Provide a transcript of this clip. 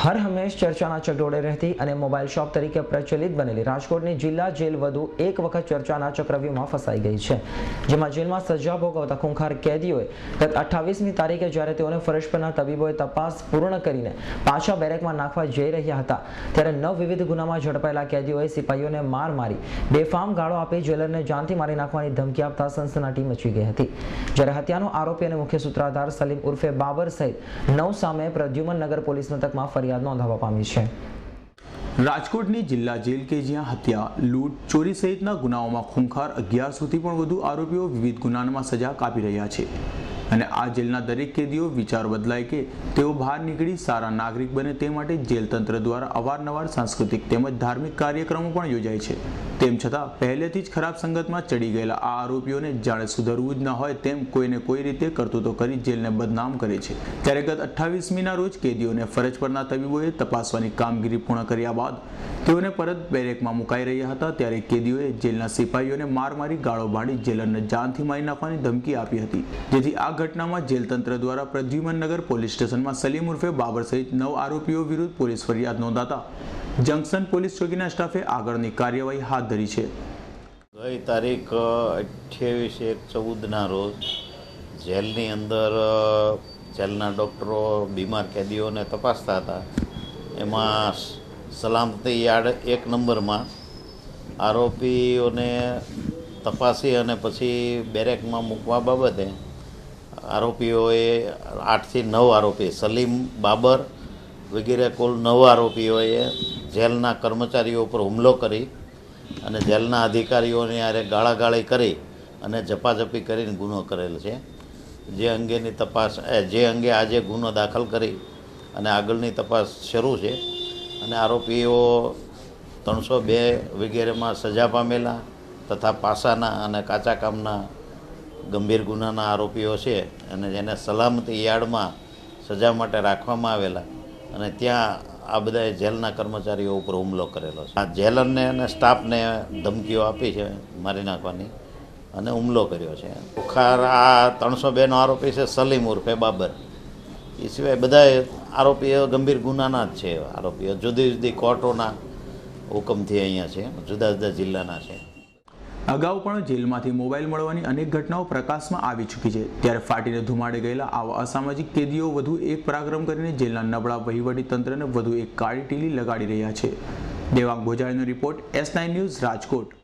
હર હંમેશ ચર્ચાના ચકડોળે રહેતી અને મોબાઈલ શોપ તરીકે પ્રચલિત બનેલી રાજકોટની જિલ્લા જેલ વધુ એક વખત ચર્ચાના ચક્રવ્યૂહમાં ફસાઈ ગઈ છે, જેમાં જેલમાં સજા ભોગવતા ખૂંખાર કેદીઓએ ગત અઠ્ઠાવીસમી તારીખે જ્યારે તેઓને ફરજ પરના તબીબોએ તપાસ પૂર્ણ કરીને પાછા બેરેકમાં નાખવા જઈ રહ્યા હતા, ત્યારે નવ વિવિધ ગુનામાં ઝડપાયેલા કેદીઓએ સિપાહીઓને માર મારી, બેફામ ગાળો આપી જેલરને જાનથી મારી નાખવાની ધમકી આપતા સનસનાટી મચી ગઈ હતી. જ્યારે હત્યાનો આરોપી અને મુખ્ય સૂત્રાધાર સલીમ ઉર્ફે બાબર સહિત નવ સામે પ્રદ્યુમન નગર પોલીસ મથકમાં ફરિયાદ નોંધાવવા પામી છે. રાજકોટની જિલ્લા જેલ કે જ્યાં હત્યા, લૂંટ, ચોરી સહિતના ગુનાઓમાં ખૂંખાર અગિયારસોથી પણ વધુ આરોપીઓ વિવિધ ગુનામાં સજા કાપી રહ્યા છે. અને આ જેલના દરેક કેદીઓ વિચાર બદલાય કે તેઓ બહાર નીકળી સારા નાગરિક બને તે માટે જેલ તંત્ર દ્વારા અવારનવાર સાંસ્કૃતિક તેમજ ધાર્મિક કાર્યક્રમો પણ યોજાય છે. તેમ છતાં પહેલેથી જ ખરાબ સંગતમાં ચડી ગયેલા આ આરોપીઓને જાણે સુધરવું જ ન હોય તેમ કોઈને કોઈ રીતે કરતૂતો કરી જેલને બદનામ કરે છે. ત્યારે ગત અઠ્ઠાવીસમીના રોજ કેદીઓને ફરજ પરના તબીબોએ તપાસવાની કામગીરી પૂર્ણ કર્યા બાદ તેઓને પરત બેરેકમાં મુકાઈ રહ્યા હતા ત્યારે કેદીઓએ જેલના સિપાહીઓને માર મારી ગાળો ભાંડી જેલરને જાનથી મારી નાખવાની ધમકી આપી હતી. જેથી આ ઘટનામાં જેલ તંત્ર દ્વારા પ્રદ્યુમનનગર પોલીસ સ્ટેશનમાં સલીમ ઉર્ફે બાબર સહિત નવ આરોપીઓ વિરુદ્ધ પોલીસ ફરિયાદ નોંધાતા જંકશન પોલીસ ચોકીના સ્ટાફે આગળની કાર્યવાહી હાથ ધરી છે. ગઈ તારીખ અઠ્યાવીસ એક ચૌદના રોજ જેલની અંદર જેલના ડૉક્ટરો બીમાર કેદીઓને તપાસતા હતા. એમાં સલામતી યાર્ડ એક નંબરમાં આરોપીઓને તપાસી અને પછી બેરેકમાં મૂકવા બાબતે આરોપીઓએ આઠથી નવ આરોપી, સલીમ બાબર વગેરે કુલ નવ આરોપીઓએ જેલના કર્મચારીઓ ઉપર હુમલો કરી અને જેલના અધિકારીઓને યારે ગાળાગાળી કરી અને ઝપાઝપી કરીને ગુનો કરેલ છે. જે અંગેની તપાસ જે અંગે આજે ગુનો દાખલ કરી અને આગળની તપાસ શરૂ છે. અને આરોપીઓ ત્રણસો બે વગેરેમાં સજા પામેલા તથા પાસાના અને કાચા કામના ગંભીર ગુનાના આરોપીઓ છે અને જેને સલામતી યાર્ડમાં સજા માટે રાખવામાં આવેલા. અને ત્યાં આ બધા જેલના કર્મચારીઓ ઉપર હુમલો કરેલો છે. આ જેલરને અને સ્ટાફને ધમકીઓ આપી છે, મારી નાખવાની, અને હુમલો કર્યો છે. બુખાર, આ ત્રણસો બેનો આરોપી છે સલીમ ઉર્ફે બાબર. એ સિવાય બધા આરોપીઓ ગંભીર ગુનાના જ છે આરોપીઓ જુદી જુદી કોર્ટોના હુકમથી અહીંયા છે, જુદા જુદા જિલ્લાના છે. અગાઉ પણ જેલમાંથી મોબાઈલ મળવાની અનેક ઘટનાઓ પ્રકાશમાં આવી ચૂકી છે. ત્યારે ફાટીને ધુમાડે ગયેલા આવા અસામાજિક કેદીઓ વધુ એક પરાક્રમ કરીને જેલના નબળા વહીવટી તંત્રને વધુ એક કાળી ટીલી લગાડી રહ્યા છે. Devang ભોજાળીનો report S nine news Rajkot.